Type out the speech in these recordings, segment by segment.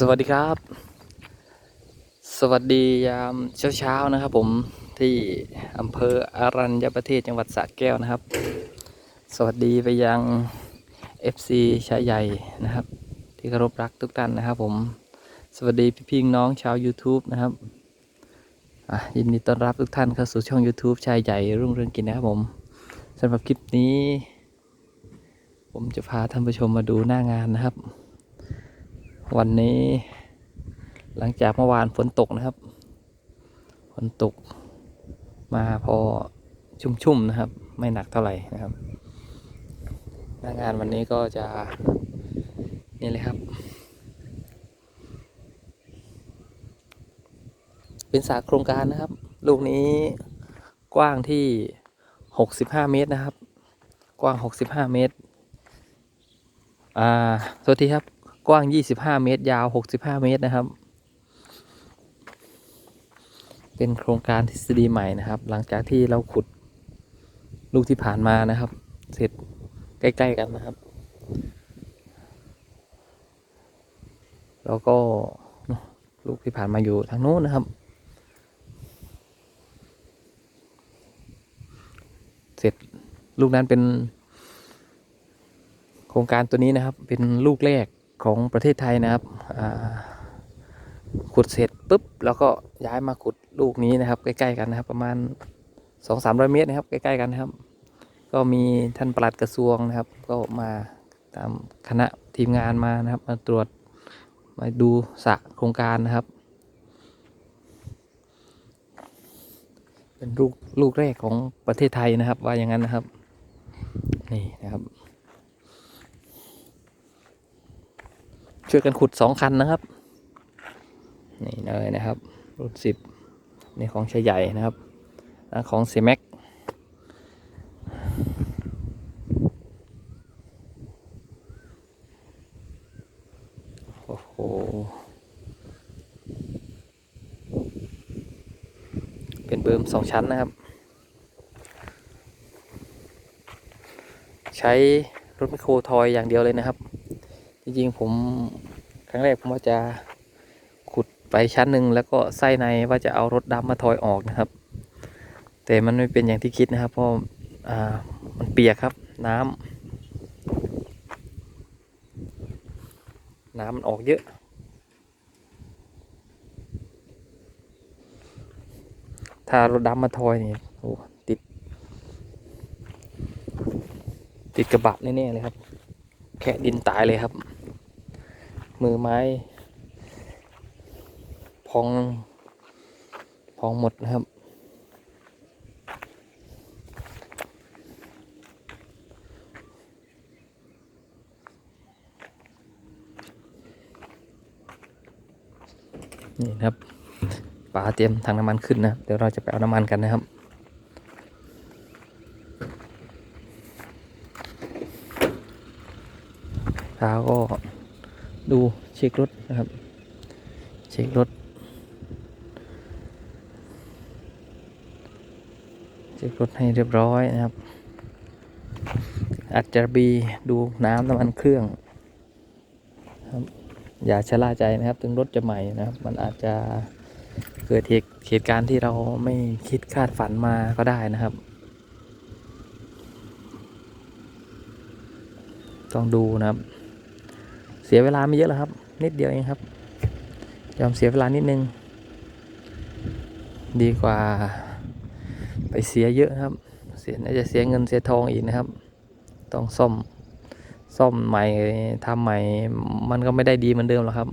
สวัสดีครับ สวัสดียามเช้าๆนะครับ ผมที่อำเภออารัญญประเทศจังหวัดสระแก้วนะครับ สวัสดีไปยัง FC ชายใหญ่นะครับ ที่เคารพรักทุกท่านนะครับ ผม สวัสดีพี่ๆน้องชาว YouTube นะครับยินดีต้อนรับทุกท่านเข้าสู่ช่อง YouTube ชายใหญ่รุ่งเรืองกินนะครับผมสำหรับคลิปนี้ ผมจะพาท่านผู้ชมมาดูหน้างานนะครับ วันนี้หลังจากเมื่อวานฝนตกนะครับ ฝนตกมาพอชุ่มๆนะครับ ไม่หนักเท่าไหร่นะครับหน้างานวันนี้ก็จะนี่เลยครับ เป็นสาโครงการนะครับ ลูกนี้กว้างที่ 65 เมตรนะครับ กว้าง 65 เมตร อ่าโทษทีครับ กว้าง 25 เมตร ยาว 65 เมตรนะครับ เป็นโครงการทฤษฎีใหม่นะครับ หลังจากที่เราขุดลูกที่ผ่านมานะครับ เสร็จใกล้ ๆ กันนะครับ แล้วก็ลูกที่ผ่านมาอยู่ทางโน้นนะครับ เสร็จลูกนั้นเป็นโครงการตัวนี้นะครับ เป็นลูกแรก ของประเทศไทยนะครับขุดเสร็จปุ๊บแล้วก็ย้ายมาขุดลูกนี้นะครับ ใกล้ๆกันนะครับ ประมาณสองสามร้อยเมตรนะครับ ใกล้ๆกันนะครับ ก็มีท่านปลัดกระทรวงนะครับ ก็มาตามคณะทีมงานมานะครับ มาตรวจมาดูสระโครงการนะครับ เป็นลูกลูกแรกของประเทศไทยนะครับ ว่าอย่างนั้นนะครับ นี่นะครับ ช่วยกันขุดสองคันนะครับ นี่เลยนะครับรุ่นสิบนี่ของชายใหญ่นะครับอันของเซแม็กโอ้โหเป็นเบิร์มสองชั้นนะครับ ใช้รถแมโครทอยอย่างเดียวเลยนะครับ จริงๆผมครั้งแรกผมว่าจะขุดไปชั้นหนึ่งแล้วก็ไส้ในว่าจะเอารถดำมาทอยออกนะครับ แต่มันไม่เป็นอย่างที่คิดนะครับ เพราะอ่ามันเปียกครับ น้ำน้ำมันออกเยอะถ้ารถดำมาทอยนี่โอ้ติด ติดกระบะแน่ๆเลยครับ แค่ดินตายเลยครับ มือไม้ พอง พองหมดนะครับ นี่นะครับป๋าเตรียมถังน้ำมันขึ้นนะ เดี๋ยวเราจะไปเอาน้ำมันกันนะครับ เท้าก็ ดูเช็ครถนะครับ เช็ครถ เช็ครถให้เรียบร้อยนะครับอัดจารบีดูน้ำน้ำมันเครื่องครับอย่าชะล่าใจนะครับ ถึงรถจะใหม่นะครับ มันอาจจะเกิดเหตุการณ์ที่เราไม่คิดคาดฝันมาก็ได้นะครับ ต้องดูนะครับ เสียเวลาไม่เยอะหรอกครับ นิดเดียวเองครับ ยอมเสียเวลานิดนึง ดีกว่า ไปเสียเยอะครับ เสียน่าจะเสียเงินเสียทองอีกนะครับ ต้องซ่อมซ่อมใหม่ทำใหม่ มันก็ไม่ได้ดีเหมือนเดิมหรอกครับ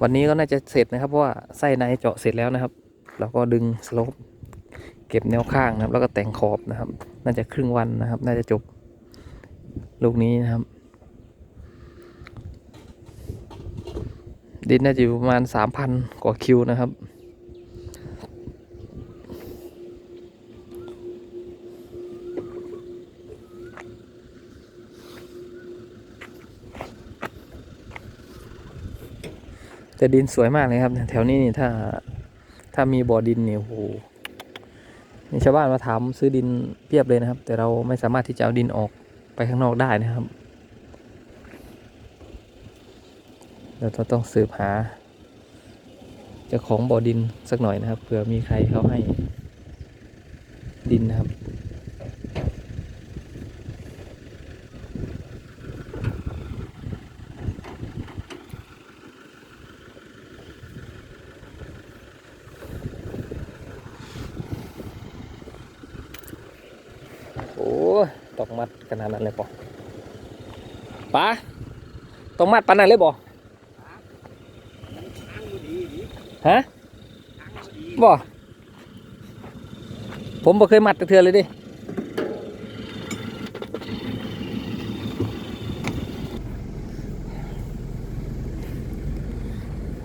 วันนี้ก็น่าจะเสร็จนะครับเพราะว่าไส้ในเจาะเสร็จแล้วนะครับ แล้วก็ดึงสโลป ก็บแนวข้างนะครับ แล้วก็แต่งขอบนะครับ น่าจะครึ่งวันนะครับ น่าจะจบลูกนี้นะครับ ดินน่าจะอยู่ประมาณสามพันกว่าคิวนะครับแต่ดินสวยมากเลยครับ แถวนี้นี่ถ้าถ้ามีบ่อดินเนี่ยโอ้โห มีชาวบ้านมาถามซื้อดินเพียบเลยนะครับ แต่เราไม่สามารถที่จะเอาดินออกไปข้างนอกได้นะครับ เราต้องสืบหาเจ้าของบ่อดินสักหน่อยนะครับเผื่อมีใครเขาให้ดินนะครับ โอ้ยต้อง มัดขนาดนั้นเลยปอปะต้องมัดปานนั้นเลยบ่ฮะบ่ผมบ่เคยมัดจักเทือเลยดิ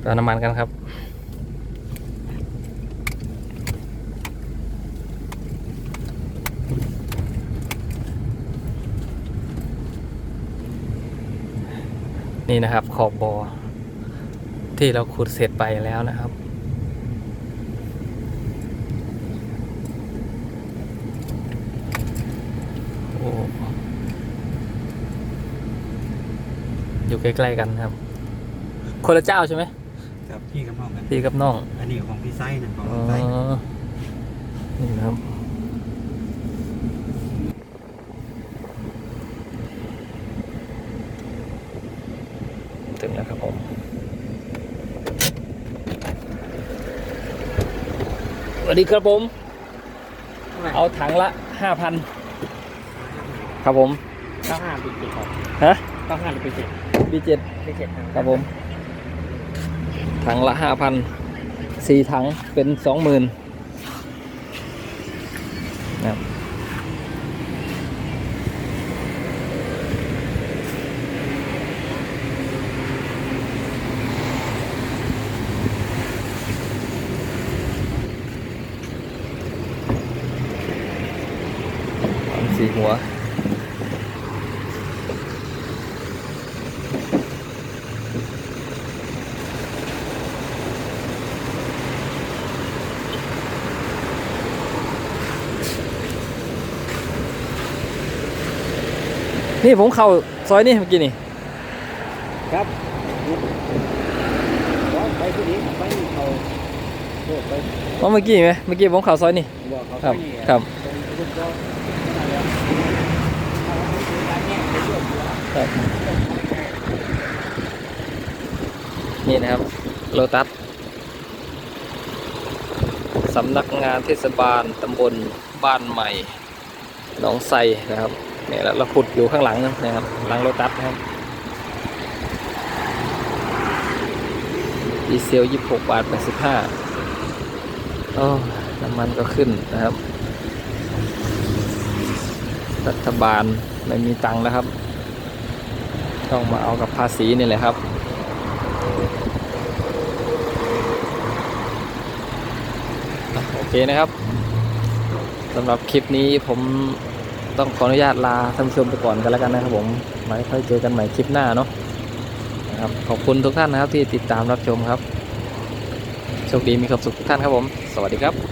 เติมน้ำมันกันครับ นี่นะครับ ขอบบอที่เราขุดเสร็จไปแล้วนะครับ โอ้อยู่ใกล้ๆกันครับ คนละเจ้าใช่ไหมครับพี่กับน้องกันพี่กับน้อง อันนี้ของพี่ไส้นะของอ๋อน้องไส้ นี่นะครับ ถึงแล้วครับผมสวัสดีครับผม เอาถังละห้าพันครับผมเก้าห้าปีเจ็ดครับฮะเก้าห้าปีเจ็ดบีเจ็ดปีเจ็ดครับผม ถังละห้าพันสี่ถังเป็นสองหมื่นนะครับ หัว นี่ผมเข้าซอยนี่เมื่อกี้นี่ ครับไปที่นี้ไปเขาโอ้ไปว่าเมื่อกี้ไหมเมื่อกี้ผมเข้าซอยนี่บอกเขาครับไปนี่ครับ ครับ นี่นะครับโลตัสสำนักงานเทศบาลตำบลบ้านใหม่หนองไทรนะครับเนี่ยเราขุดอยู่ข้างหลังนะครับหลังโลตัสนะครับดีเซล26บาท85โอ้น้ำมันก็ขึ้นนะครับ รัฐบาลไม่มีตังค์แล้วครับ ต้องมาเอากับภาษีนี่แหละครับ โอเคนะครับสำหรับคลิปนี้ผมต้องขออนุญาตลาท่านผู้ชมไปก่อนกันแล้วกันนะครับผมไว้ค่อยเจอกันใหม่คลิปหน้าเนาะนะครับขอบคุณทุกท่านนะครับที่ติดตามรับชมครับโชคดีมีความสุขทุกท่านครับผม สวัสดีครับ